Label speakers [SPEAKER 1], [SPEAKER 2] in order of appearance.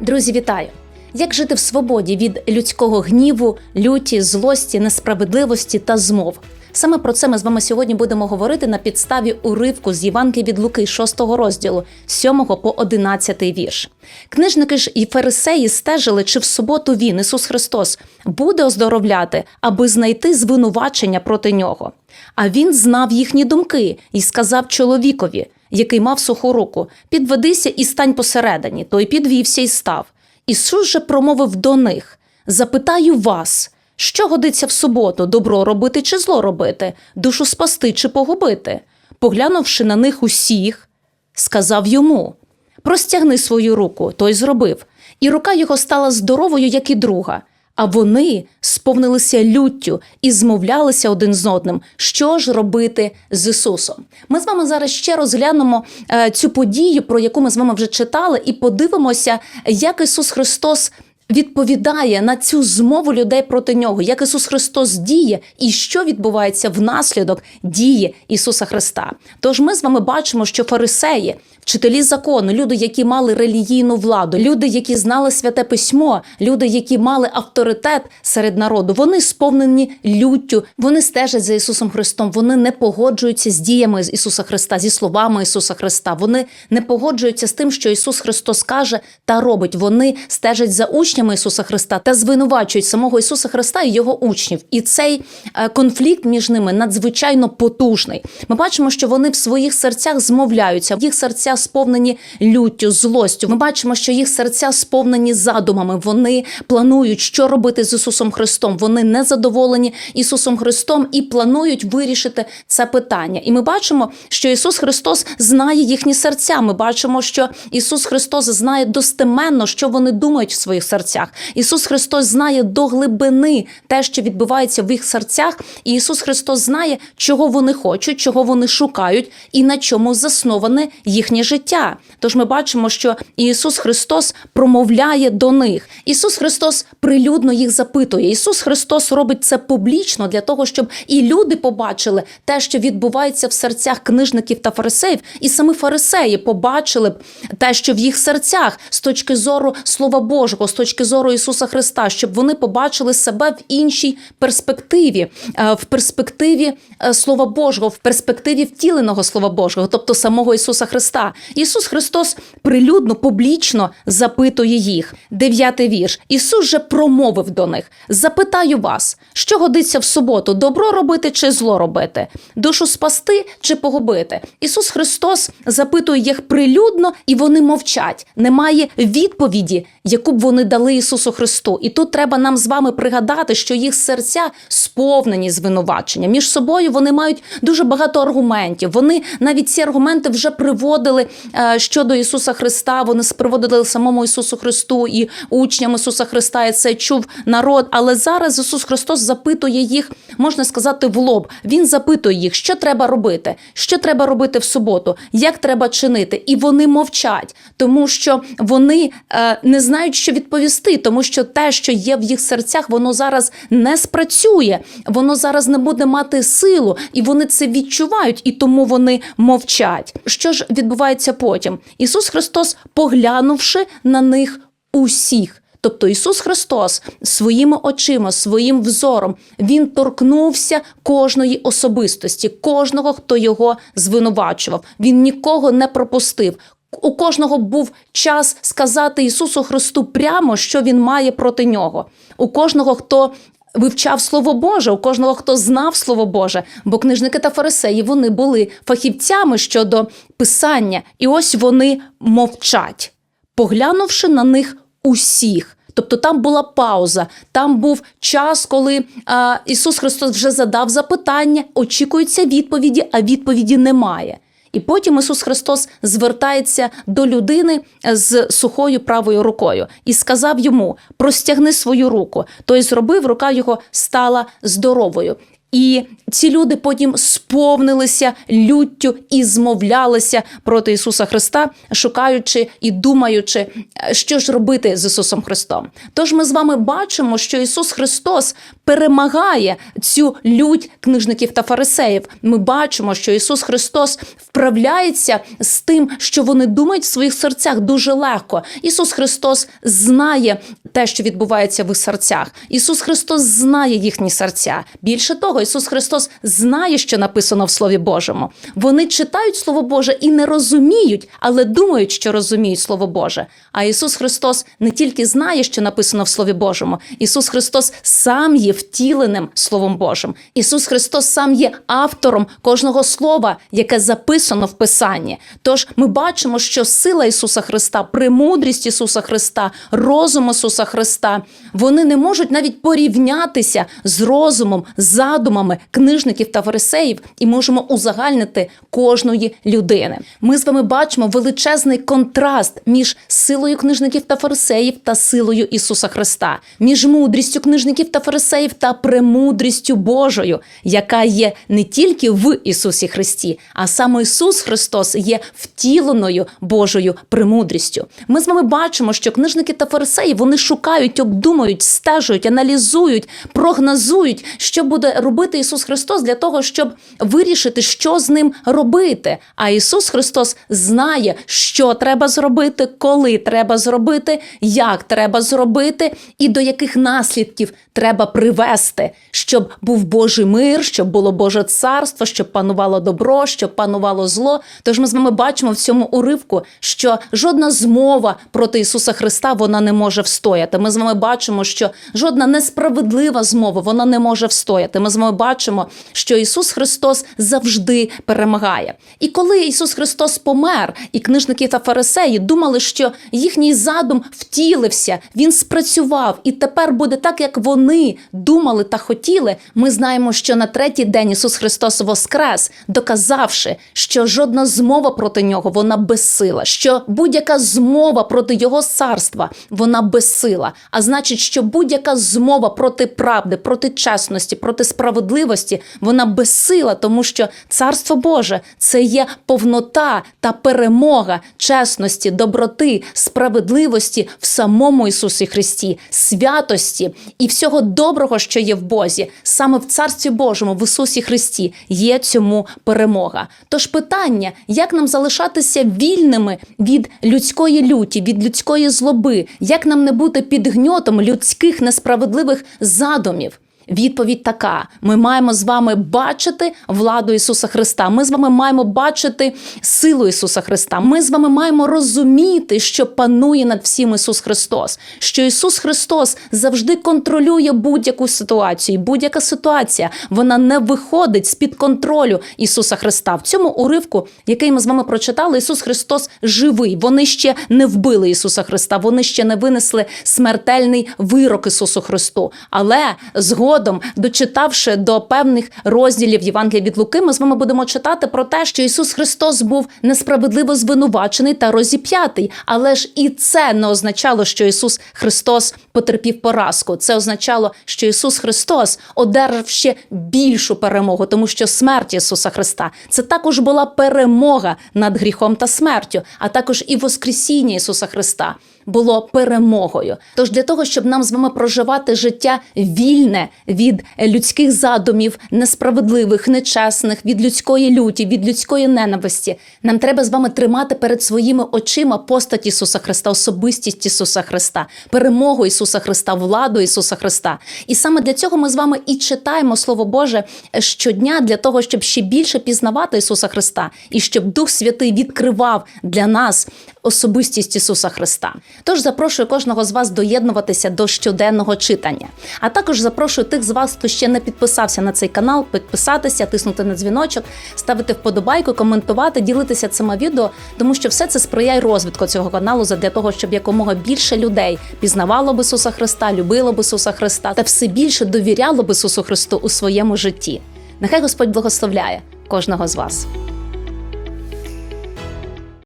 [SPEAKER 1] Друзі, вітаю! Як жити в свободі від людського гніву, люті, злості, несправедливості та змов? Саме про це ми з вами сьогодні будемо говорити на підставі уривку з Євангелії від Луки 6 розділу, 7 по 11 вірш. Книжники ж і фарисеї стежили, чи в суботу він, Ісус Христос, буде оздоровляти, аби знайти звинувачення проти нього. А він знав їхні думки і сказав чоловікові, який мав суху руку: підведися і стань посередині. Той підвівся і став. Ісус же промовив до них: Запитаю вас, що годиться в суботу, добро робити чи зло робити, душу спасти чи погубити? Поглянувши на них усіх, сказав йому: Простягни свою руку, той зробив, і рука його стала здоровою, як і друга. А вони сповнилися люттю і змовлялися один з одним, що ж робити з Ісусом. Ми з вами зараз ще розглянемо е, цю подію, про яку ми з вами вже читали, і подивимося, як Ісус Христос. Відповідає на цю змову людей проти нього, як Ісус Христос діє і що відбувається внаслідок дії Ісуса Христа. Тож ми з вами бачимо, що фарисеї, вчителі закону, люди, які мали релігійну владу, люди, які знали святе письмо, люди, які мали авторитет серед народу, вони сповнені люттю, вони стежать за Ісусом Христом, вони не погоджуються з діями Ісуса Христа, зі словами Ісуса Христа. Вони не погоджуються з тим, що Ісус Христос каже та робить. Вони стежать за учнями Ісуса Христа та звинувачують самого Ісуса Христа і його учнів. І цей е, конфлікт між ними надзвичайно потужний. Ми бачимо, що вони в своїх серцях змовляються, їх серця сповнені люттю, злостю. Ми бачимо, що їх серця сповнені задумами. Вони планують, що робити з Ісусом Христом. Вони не задоволені Ісусом Христом і планують вирішити це питання. І ми бачимо, що Ісус Христос знає їхні серця. Ми бачимо, що Ісус Христос знає достеменно, що вони думають в своїх серцях. Ісус Христос знає до глибини те, що відбувається в їх серцях, і Ісус Христос знає, чого вони хочуть, чого вони шукають, і на чому засноване їхнє життя. Тож ми бачимо, що Ісус Христос промовляє до них. Ісус Христос прилюдно їх запитує. Ісус Христос робить це публічно для того, щоб і люди побачили те, що відбувається в серцях книжників та фарисеїв, і самі фарисеї побачили б те, що в їх серцях з точки зору Слова Божого, з точки зору Ісуса Христа, щоб вони побачили себе в іншій перспективі, е, в перспективі е, Слова Божого, в перспективі втіленого Слова Божого, тобто самого Ісуса Христа. Ісус Христос прилюдно, публічно запитує їх. Дев'ятий вірш. Ісус же промовив до них: Запитаю вас, що годиться в суботу, добро робити чи зло робити, душу спасти чи погубити. Ісус Христос запитує їх прилюдно, і вони мовчать. Немає відповіді, яку б вони дали Ісусу Христу. І тут треба нам з вами пригадати, що їх серця сповнені звинувачення. Між собою вони мають дуже багато аргументів. Вони навіть ці аргументи вже приводили е, щодо Ісуса Христа. Вони приводили самому Ісусу Христу і учням Ісуса Христа. І це чув народ. Але зараз Ісус Христос запитує їх, можна сказати, в лоб. Він запитує їх, що треба робити, що треба робити в суботу, як треба чинити. І вони мовчать, тому що вони е, не знають, що відповісти, тому що те, що є в їх серцях, воно зараз не спрацює, воно зараз не буде мати силу, і вони це відчувають, і тому вони мовчать. Що ж відбувається потім? Ісус Христос, поглянувши на них усіх. Тобто Ісус Христос своїми очима, своїм взором, Він торкнувся кожної особистості, кожного, хто його звинувачував. Він нікого не пропустив. У кожного був час сказати Ісусу Христу прямо, що Він має проти нього. У кожного, хто вивчав Слово Боже, у кожного, хто знав Слово Боже, бо книжники та фарисеї вони були фахівцями щодо писання, і ось вони мовчать, поглянувши на них усіх. Тобто там була пауза, там був час, коли а, Ісус Христос вже задав запитання, очікуються відповіді, а відповіді немає. І потім Ісус Христос звертається до людини з сухою правою рукою і сказав йому: простягни свою руку. Той зробив, рука його стала здоровою. І ці люди потім сповнилися люттю і змовлялися проти Ісуса Христа, шукаючи і думаючи, е, що ж робити з Ісусом Христом. Тож ми з вами бачимо, що Ісус Христос перемагає цю лють книжників та фарисеїв. Ми бачимо, що Ісус Христос вправляється з тим, що вони думають в своїх серцях дуже легко. Ісус Христос знає те, що відбувається в серцях. Ісус Христос знає їхні серця. Більше того, Ісус Христос знає, що написано в Слові Божому. Вони читають Слово Боже і не розуміють, але думають, що розуміють Слово Боже. А Ісус Христос не тільки знає, що написано в Слові Божому, Ісус Христос сам є втіленим Словом Божим. Ісус Христос сам є автором кожного слова, яке записано в Писанні. Тож ми бачимо, що сила Ісуса Христа, премудрість Ісуса Христа, розум Ісуса Христа, вони не можуть навіть порівнятися з розумом, задумами книжників та фарисеїв і можемо узагальнити кожної людини. Ми з вами бачимо величезний контраст між силою книжників та фарисеїв та силою Ісуса Христа, між мудрістю книжників та фарисеїв та премудрістю Божою, яка є не тільки в Ісусі Христі, а саме Ісус Христос є втіленою Божою премудрістю. Ми з вами бачимо, що книжники та фарисеї вони шукають, обдумують, стежують, аналізують, прогнозують, що буде робити Ісус Христос для того, щоб вирішити, що з ним робити. А Ісус Христос знає, що треба зробити, коли треба зробити, як треба зробити, і до яких наслідків треба привести, щоб був Божий мир, щоб було Боже царство, щоб панувало добро, щоб панувало зло. Тож ми з вами бачимо в цьому уривку, що жодна змова проти Ісуса Христа вона не може встояти. Ми з вами бачимо, що жодна несправедлива змова вона не може встояти. Ми з вами бачимо, що Ісус Христос завжди перемагає. І коли Ісус Христос помер, і книжники та фарисеї думали, що їхній задум втілився, він спрацював, і тепер буде так, як вони думали та хотіли. Ми знаємо, що на третій день Ісус Христос воскрес, доказавши, що жодна змова проти нього вона безсила, що будь-яка змова проти Його царства вона безсила. А значить, що будь-яка змова проти правди, проти чесності, проти справедливості, вона безсила, тому що царство Боже це є повнота та перемога чесності, доброти, справедливості в самому Ісусі Христі, святості і всього доброго, що є в Бозі, саме в Царстві Божому, в Ісусі Христі, є цьому перемога. Тож питання, як нам залишатися вільними від людської люті, від людської злоби, як нам не бути під гньотом людських несправедливих задумів. Відповідь така: ми маємо з вами бачити владу Ісуса Христа. Ми з вами маємо бачити силу Ісуса Христа. Ми з вами маємо розуміти, що панує над всім Ісус Христос, що Ісус Христос завжди контролює будь-яку ситуацію. Будь-яка ситуація вона не виходить з під контролю Ісуса Христа. В цьому уривку, який ми з вами прочитали, Ісус Христос живий. Вони ще не вбили Ісуса Христа. Вони ще не винесли смертельний вирок Ісусу Христу. Але згодом згодом, дочитавши до певних розділів Євангелія від Луки, ми з вами будемо читати про те, що Ісус Христос був несправедливо звинувачений та розіп'ятий. Але ж і це не означало, що Ісус Христос потерпів поразку. Це означало, що Ісус Христос одержав ще більшу перемогу, тому що смерть Ісуса Христа це також була перемога над гріхом та смертю, а також і Воскресіння Ісуса Христа було перемогою. Тож для того, щоб нам з вами проживати життя вільне від людських задумів, несправедливих, нечесних, від людської люті, від людської ненависті, нам треба з вами тримати перед своїми очима постать Ісуса Христа, особистість Ісуса Христа, перемогу Ісуса Христа, владу Ісуса Христа. І саме для цього ми з вами і читаємо Слово Боже щодня для того, щоб ще більше пізнавати Ісуса Христа і щоб Дух Святий відкривав для нас особистість Ісуса Христа. Тож запрошую кожного з вас доєднуватися до щоденного читання. А також запрошую тих з вас, хто ще не підписався на цей канал, підписатися, тиснути на дзвіночок, ставити вподобайку, коментувати, ділитися цими відео, тому що все це сприяє розвитку цього каналу для того, щоб якомога більше людей пізнавало б Ісуса Христа, любило б Ісуса Христа та все більше довіряло б Ісусу Христу у своєму житті. Нехай Господь благословляє кожного з вас.